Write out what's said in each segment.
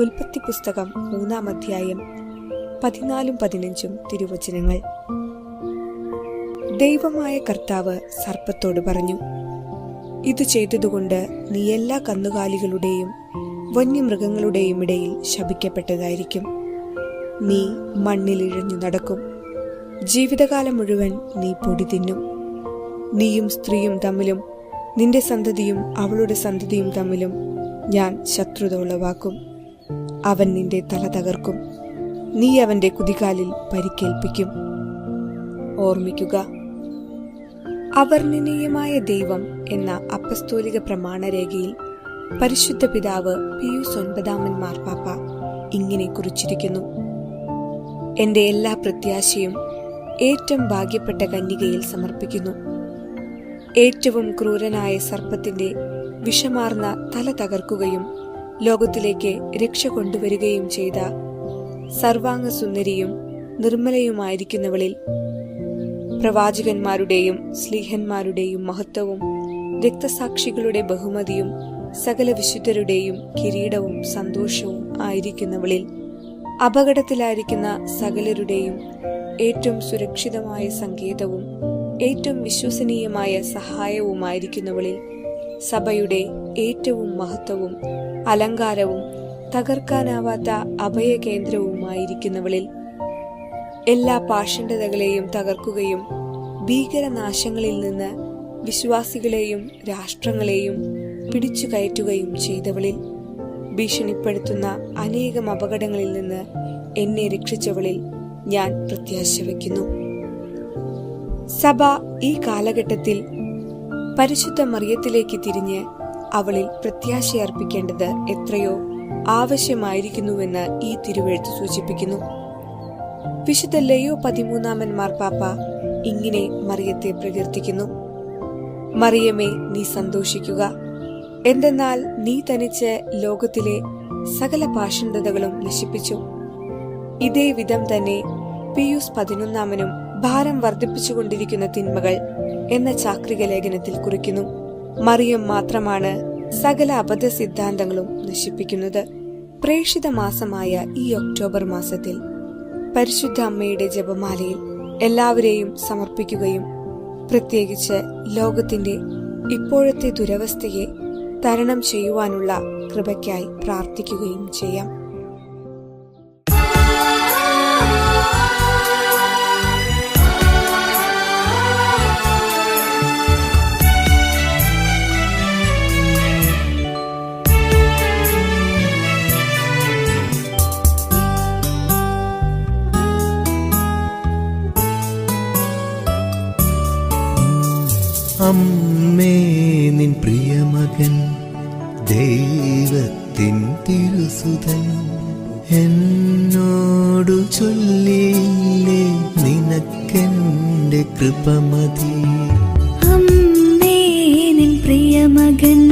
ഉൽപ്പത്തി പുസ്തകം മൂന്നാം അധ്യായം പതിനാലും പതിനഞ്ചും തിരുവചനങ്ങൾ. ദൈവമായ കർത്താവ് സർപ്പത്തോട് പറഞ്ഞു ഇത് ചെയ്തതുകൊണ്ട് നീ എല്ലാ കന്നുകാലികളുടെയും വന്യമൃഗങ്ങളുടെയും ഇടയിൽ ശപിക്കപ്പെട്ടതായിരിക്കും. നീ മണ്ണിൽ ഇഴഞ്ഞു നടക്കും. ജീവിതകാലം മുഴുവൻ നീ പൊടി തിന്നും. നീയും സ്ത്രീയും തമ്മിലും നിന്റെ സന്തതിയും അവളുടെ സന്തതിയും തമ്മിലും ഞാൻ ശത്രുത ഉളവാക്കും. അവൻ നിന്റെ തല തകർക്കും. നീ അവന്റെ കുതികാലിൽ പരിക്കേൽപ്പിക്കും. ഓർമ്മിക്കുക അവർണനീയമായ ദൈവം എന്ന അപ്പസ്തോലിക പ്രമാണരേഖയിൽ പരിശുദ്ധ പിതാവ് പിയൂസ് ഒൻപതാമൻ മാർപ്പാപ്പ ഇങ്ങനെ കുറിച്ചിരിക്കുന്നു. എന്റെ എല്ലാ പ്രത്യാശയും ഏറ്റവും ഭാഗ്യപ്പെട്ട കന്യകയിൽ സമർപ്പിക്കുന്നു. ഏറ്റവും ക്രൂരനായ സർപ്പത്തിന്റെ വിഷമാർന്ന തല തകർക്കുകയും ലോകത്തിലേക്ക് രക്ഷ കൊണ്ടുവരികയും ചെയ്ത സർവാംഗ സുന്ദരിയും നിർമ്മലയുമായിരിക്കുന്നവളിൽ പ്രവാചകന്മാരുടെയും സ്ലീഹന്മാരുടെയും മഹത്വവും രക്തസാക്ഷികളുടെ ബഹുമതിയും സകല വിശുദ്ധരുടെയും കിരീടവും സന്തോഷവും ആയിരിക്കുന്നവളിൽ അപകടത്തിലായിരിക്കുന്ന സകലരുടെയും ഏറ്റവും സുരക്ഷിതമായ സങ്കേതവും ഏറ്റവും വിശ്വസനീയമായ സഹായവുമായിരിക്കുന്നവളിൽ സഭയുടെ ഏറ്റവും മഹത്വവും അലങ്കാരവും തകർക്കാനാവാത്ത അഭയകേന്ദ്രവുമായിരിക്കുന്നവളിൽ എല്ലാ പാഷണ്ഡതകളെയും തകർക്കുകയും ഭീകരനാശങ്ങളിൽ നിന്ന് വിശ്വാസികളെയും രാഷ്ട്രങ്ങളെയും പിടിച്ചു കയറ്റുകയും ചെയ്തവളിൽ ഭീഷണിപ്പെടുത്തുന്ന അനേകം അപകടങ്ങളിൽ നിന്ന് എന്നെ രക്ഷിച്ചവളിൽ ഞാൻ പ്രത്യാശ വയ്ക്കുന്നു സഭ ഈ കാലഘട്ടത്തിൽ പരിശുദ്ധ മറിയത്തിലേക്ക് തിരിഞ്ഞ് അവളിൽ പ്രത്യാശയർപ്പിക്കേണ്ടത് എത്രയോ ആവശ്യമായിരിക്കുന്നുവെന്ന് ഈ തിരുവെഴുത്ത് സൂചിപ്പിക്കുന്നു. വിശുദ്ധ ലയോ പതിമൂന്നാമൻ മാർപ്പാപ്പ ഇങ്ങനെ മറിയത്തെ പ്രകീർത്തിക്കുന്നു. മറിയമേ നീ സന്തോഷിക്കുക. എന്തെന്നാൽ നീ തനിച്ച് ലോകത്തിലെ സകല പാഷണ്ഡതകളും നശിപ്പിച്ചു. ഇതേ വിധം തന്നെ പിയൂസ് പതിനൊന്നാമനും ഭാരം വർദ്ധിപ്പിച്ചുകൊണ്ടിരിക്കുന്ന തിന്മകൾ എന്ന ചാക്രിക ലേഖനത്തിൽ കുറിക്കുന്നു. മറിയം മാത്രമാണ് സകല അബദ്ധ സിദ്ധാന്തങ്ങളും നശിപ്പിക്കുന്നത്. പ്രേക്ഷിത മാസമായ ഈ ഒക്ടോബർ മാസത്തിൽ പരിശുദ്ധ അമ്മയുടെ ജപമാലയിൽ എല്ലാവരെയും സമർപ്പിക്കുകയും പ്രത്യേകിച്ച് ലോകത്തിന്റെ ഇപ്പോഴത്തെ ദുരവസ്ഥയെ തരണം ചെയ്യുവാനുള്ള കൃപയ്ക്കായി പ്രാർത്ഥിക്കുകയും ചെയ്യാം. അമ്മേ നിൻ പ്രിയമകൻ ദൈവത്തിൻ തിരുസുതൻ. എന്നോടു ചൊല്ലിയില്ലേ നിനക്കെന്റെ കൃപമതി. അമ്മേ നിൻ പ്രിയമകൻ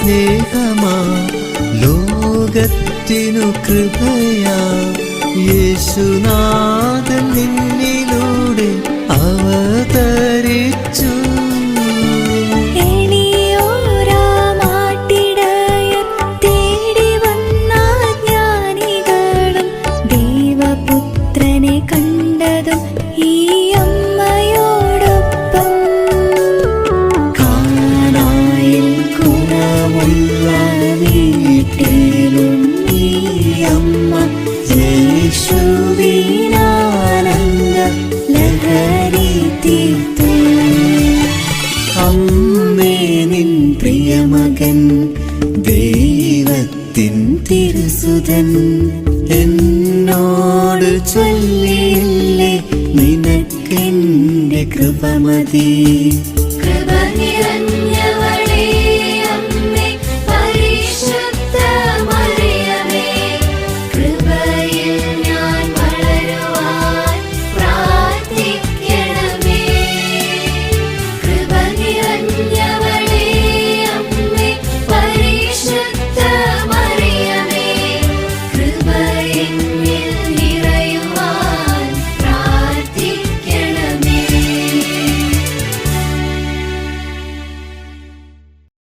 സ്നേഹമാ ലോകത്തിനു കൃപയാ. യേശുനാഥൻ നിന്നിലൂടെ അവതരിച്ചു. പ്രിയമകൻ ദൈവത്തിൻ തിരുസുതൻ. എന്നോട് ചൊല്ലിയില്ലേ നിനക്കെന്റെ കൃപമതി.